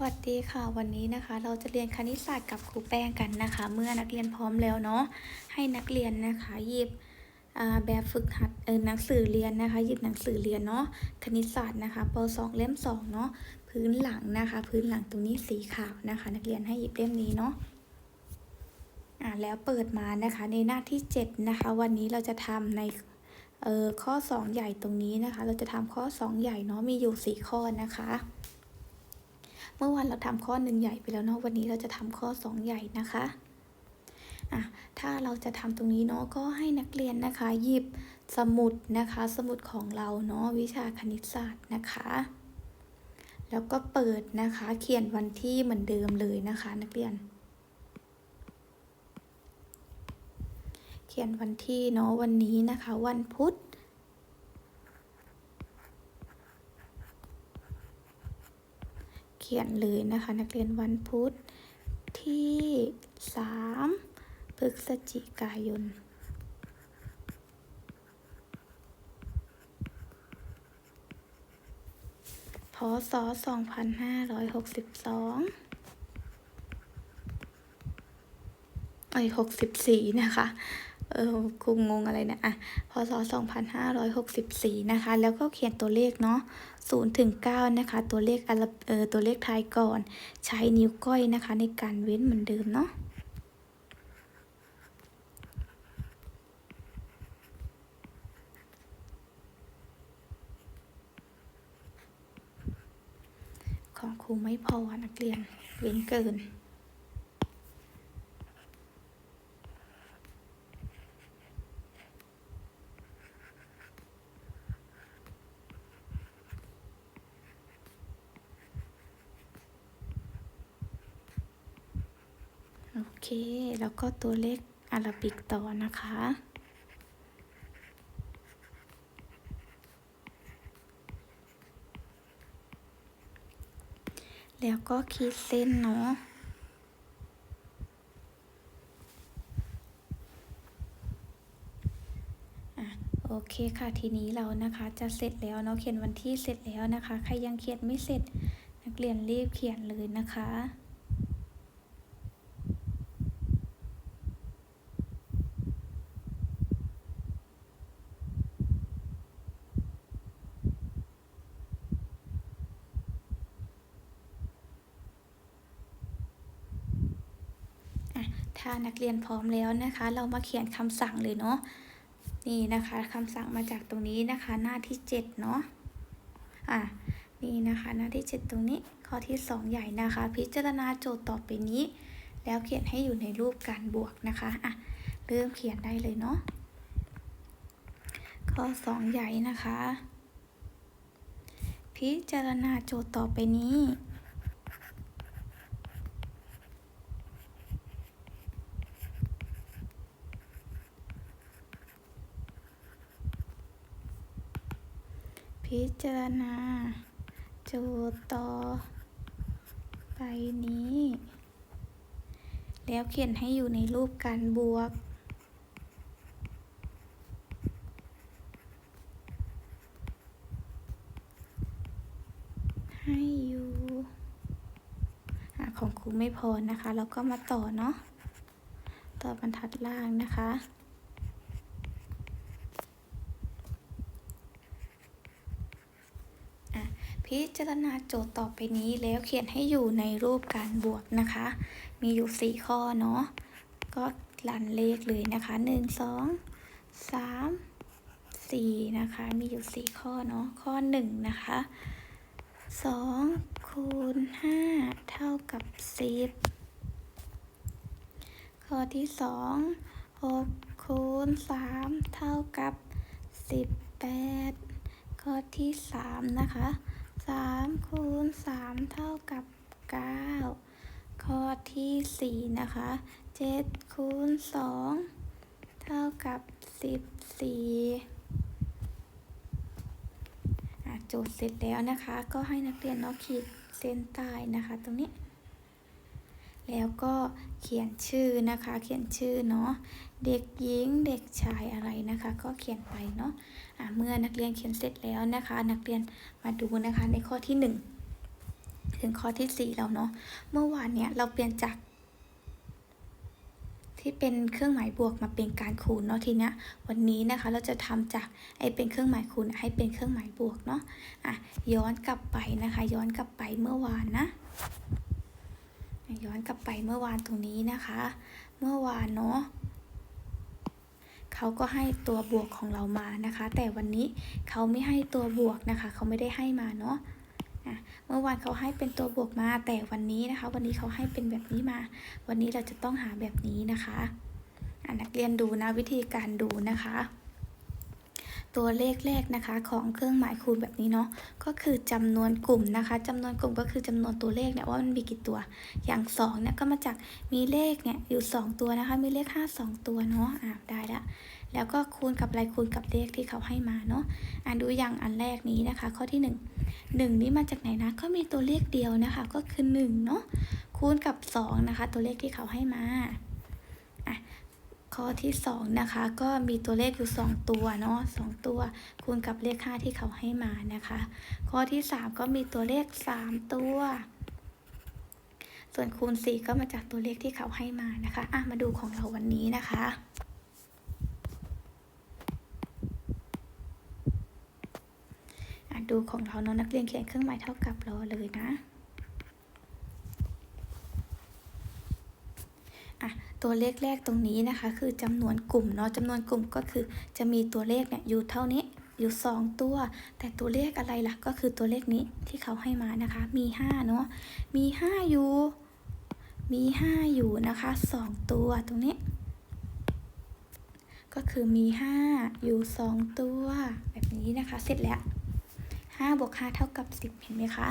วัสดีค่ะวันนี้นะคะ เราจะเรียนคณิตศาสตร์กับครูแป้งกันนะคะ เมื่อนักเรียนพร้อมแล้วเนาะให้นักเรียนนะคะหยิบแบบฝึกหัดเออหนังสือเรียนนะคะ หยิบหนังสือเรียนเนาะคณิตศาสตร์นะคะป .2 เล่ม2เนาะพื้นหลังนะคะ พื้นหลังตรงนี้สีขาวนะคะ นักเรียนให้หยิบเล่มนี้เนาะอ่าแล้วเปิดมานะคะในหน้าที่ 7 นะคะ วันนี้เราจะทำในเออข้อ 2 ใหญ่ตรงนี้นะคะ เราจะทำข้อ 2 ใหญ่เนาะมีอยู่ 4 ข้อนะคะ เมื่อวานเราทำข้อหนึ่งใหญ่ไปแล้วเนาะวันนี้เราจะทำข้อสองใหญ่นะคะอะถ้าเราจะทำตรงนี้เนาะก็ให้นักเรียนนะคะหยิบสมุดนะคะ สมุดของเราเนาะวิชาคณิตศาสตร์นะคะ แล้วก็เปิดนะคะเขียนวันที่เหมือนเดิมเลยนะคะ นักเรียน เขียนวันที่เนาะวันนี้นะคะ วันพุธ ขียนเลยนะคะ นักเรียนวันพุธที่ 3 พฤศจิกายน พศ 2562เอ้ย64นะคะ เออคงงงอะไรนะอะพศ 2564 นะคะ แล้วก็เขียนตัวเลขเนาะ0ถึง9นะคะ ตัวเลขอัลเออตัวเลขท้ายก่อน ใช้นิ้วก้อยนะคะ ในการเว้นเหมือนเดิมเนาะของครูไม่พอนักเรียนเว้นเกิน เค แล้วก็ตัวเลขอาราบิกต่อนะคะ แล้วก็ขีดเส้นเนาะอะโอเคค่ะทีนี้เรานะคะจะเสร็จแล้วเนาะเขียนวันที่เสร็จแล้วนะคะ ใครยังเขียนไม่เสร็จนักเรียนรีบเขียนเลยนะคะ อะ ถ้านักเรียนพร้อมแล้วนะคะ เรามาเขียนคำสั่งเลยเนาะนี่นะคะคำสั่งมาจากตรงนี้นะคะ หน้าที่7เนาะอะนี่นะคะ หน้าที่ 7 ตรงนี้ข้อที่ 2 ใหญ่นะคะ พิจารณาโจทย์ต่อไปนี้ แล้วเขียนให้อยู่ในรูปการบวกนะคะอะเริ่มเขียนได้เลยเนาะข้อ 2 ใหญ่นะคะ พิจารณาโจทย์ต่อไปนี้ พิจารณาโจทย์ต่อไปนี้ แล้วเขียนให้อยู่ในรูปการบวก ให้อยู่อของครูไม่พอนะคะ แล้วก็มาต่อเนาะ ต่อบรรทัดล่างนะคะ พิจารณาโจทย์ต่อไปนี้แล้วเขียนให้อยู่ในรูปการบวกนะคะ มีอยู่ 4 ข้อเนาะ ก็ลันเลขเลยนะคะ 1 2 3 4 นะคะ มีอยู่ 4 ข้อเนาะ ข้อ 1 นะคะ 2 คูณ 5 เท่ากับ 10 ข้อที่ 2 6 คูณ 3 เท่ากับ 18 ข้อที่ 3 นะคะ สามคูณสามเท่ากับเก้าข้อที่สี่นะคะเจ็ดคูณสองเท่ากับสิบสี่โจทย์เสร็จแล้วนะคะ ก็ให้นักเรียนเนาะขีดเส้นใต้นะคะ ตรงนี้ แล้วก็เขียนชื่อนะคะ เขียนชื่อเนาะ เด็กหญิง เด็กชายอะไรนะคะ ก็เขียนไปเนาะะเมื่อนักเรียนเขียนเสร็จแล้วนะคะ นักเรียนมาดูนะคะในข้อที่ 1 ถึงข้อที่สี่แล้วเนาะ เมื่อวานเนี่ยเราเปลี่ยนจาก ที่เป็นเครื่องหมายบวกมาเป็นการคูณเนาะทีเนี้ยวันนี้นะคะเราจะทำจากไอเป็นเครื่องหมายคูณให้เป็นเครื่องหมายบวกเนาะ อะย้อนกลับไปนะคะ ย้อนกลับไปเมื่อวานนะ ย้อนกลับไปเมื่อวานตรงนี้นะคะ เมื่อวานเนาะเขาก็ให้ตัวบวกของเรามานะคะ แต่วันนี้เขาไม่ให้ตัวบวกนะคะ เขาไม่ได้ให้มาเนาะเมื่อวานเขาให้เป็นตัวบวกมา แต่วันนี้นะคะ วันนี้เขาให้เป็นแบบนี้มา วันนี้เราจะต้องหาแบบนี้นะคะนักเรียนดูนะวิธีการดูนะคะ ตัวเลขแรกนะคะของเครื่องหมายคูณแบบนี้เนาะก็คือจำนวนกลุ่มนะคะจำนวนกลุ่มก็คือจำนวนตัวเลขเนี่ยว่ามันมีกี่ตัว อย่าง2เนี่ยก็มาจากมีเลขเนี่ยอยู่ 2 ตัวนะคะ มีเลข 5 2 ตัวเนาะอ่าได้ละแล้วก็คูณกับอะไรคูณกับเลขที่เขาให้มาเนาะอ่าดูอย่างอันแรกนี้นะคะ ข้อที่ 1 1 นี้มาจากไหนนะก็มีตัวเลขเดียวนะคะ ก็คือ1เนาะคูณกับ2นะคะ ตัวเลขที่เขาให้มา ข้อที่2นะคะก็มีตัวเลขอยู่ 2 ตัวเนาะ2ตัว คูณกับเลข5ที่เขาให้มานะคะ ข้อที่ 3 ก็มีตัวเลข 3 ตัว ส่วนคูณ 4 ก็มาจากตัวเลขที่เขาให้มานะคะอะมาดูของเราวันนี้นะคะอะดูของเราเนาะนักเรียนเขียนเครื่องหมายเท่ากับรอเลยนะอะ ตัวเลขแรกตรงนี้นะคะ คือจำนวนกลุ่มเนาะจำนวนกลุ่มก็คือจะมีตัวเลขเนี่ยอยู่เท่านี้อยู่ 2 ตัว แต่ตัวเลขอะไรล่ะก็คือตัวเลขนี้ที่เขาให้มานะคะ มี 5 เนาะมี 5 อยู่ มี 5 อยู่นะคะ 2 ตัวตรงนี้ ก็คือมี 5 อยู่ 2 ตัว แบบนี้นะคะ เสร็จแล้ว 5บวก5เท่ากับ 10 เห็นไหมคะ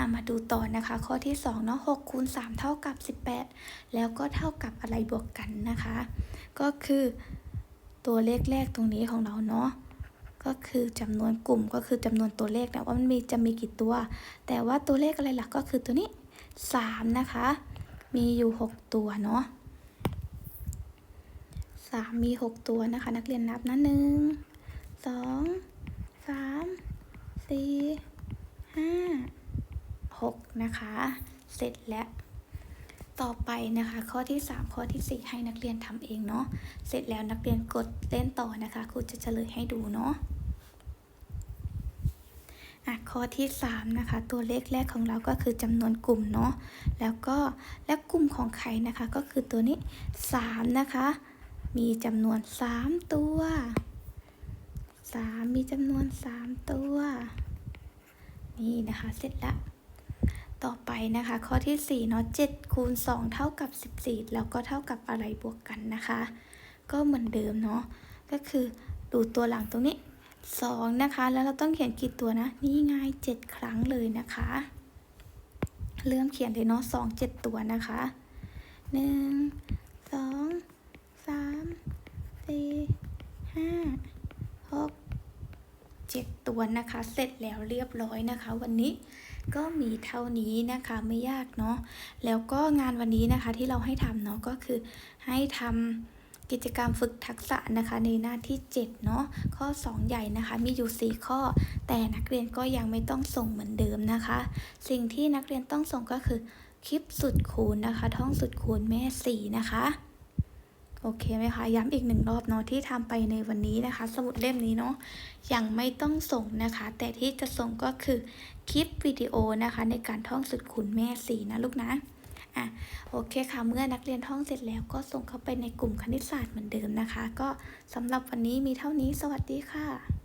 ะมาดูต่อนะคะ ข้อที่2เนาะ6คูณ3เท่ากับ 18 แล้วก็เท่ากับอะไรบวกกันนะคะ ก็คือตัวเลขแรกตรงนี้ของเราเนาะก็คือจำนวนกลุ่มก็คือจำนวนตัวเลขนะว่ามันมีจะมีกี่ตัว แต่ว่าตัวเลขอะไรหลักก็คือตัวนี้ 3 นะคะ มีอยู่ 6 ตัวเนาะ3มี 6 ตัวนะคะ นักเรียนนับนะหนึ่งสองสาม สี่ห้าหกนะคะ เสร็จแล้ว ต่อไปนะคะ ข้อที่ 3 ข้อที่ 4 ให้นักเรียนทำเองเนาะ เสร็จแล้วนักเรียนกดเล่นต่อนะคะ ครูจะเฉลยให้ดูเนาะอะข้อที่ 3 นะคะ ตัวเลขแรกของเราก็คือจำนวนกลุ่มเนาะ แล้วก็และกลุ่มของใครนะคะ ก็คือตัวนี้ 3 นะคะ มีจำนวน 3 ตัว 3มีจำนวน3ตัว นี่นะคะเสร็จล้วต่อไปนะคะ ข้อที่4เนาะ7คูณ2เท่ากับ 14 แล้วก็เท่ากับอะไรบวกกันนะคะ ก็เหมือนเดิมเนาะก็คือดูตัวหลังตรงนี้ 2 นะคะ แล้วเราต้องเขียนกี่ตัวนะ นี่ไง7 ครั้งเลยนะคะ เริ่มเขียนเลยเนาะ2 7 ตัวนะคะ 1 2 3 4 5 6 7 ตั วนนะคะ เสร็จแล้วเรียบร้อยนะคะ วันนี้ก็มีเท่านี้นะคะไม่ยากเนาะแล้วก็งานวันนี้นะคะที่เราให้ทำเนาะก็คือให้ทำกิจกรรมฝึกทักษะนะคะ ในหน้าที่7เนาะข้อ 2 ใหญ่นะคะ มีอยู่ 4 ข้อ แต่นักเรียนก็ยังไม่ต้องส่งเหมือนเดิมนะคะ สิ่งที่นักเรียนต้องส่งก็คือคลิปสุดคูณนะคะ ท่องสุดคูณแม่ 4 นะคะ โอเคไหมคะ ย้ำอีกหนึ่งรอบเนาะที่ทำไปในวันนี้นะคะ สมุดเล่มนี้เนาะยังไม่ต้องส่งนะคะ แต่ที่จะส่งก็คือคลิปวิดีโอนะคะ ในการท่องสุดขุนแม่สี่นะลูกนะอะโอเคค่ะเมื่อนักเรียนท่องเสร็จแล้วก็ส่งเข้าไปในกลุ่มคณิตศาสตร์เหมือนเดิมนะคะ ก็สำหรับวันนี้มีเท่านี้สวัสดีค่ะ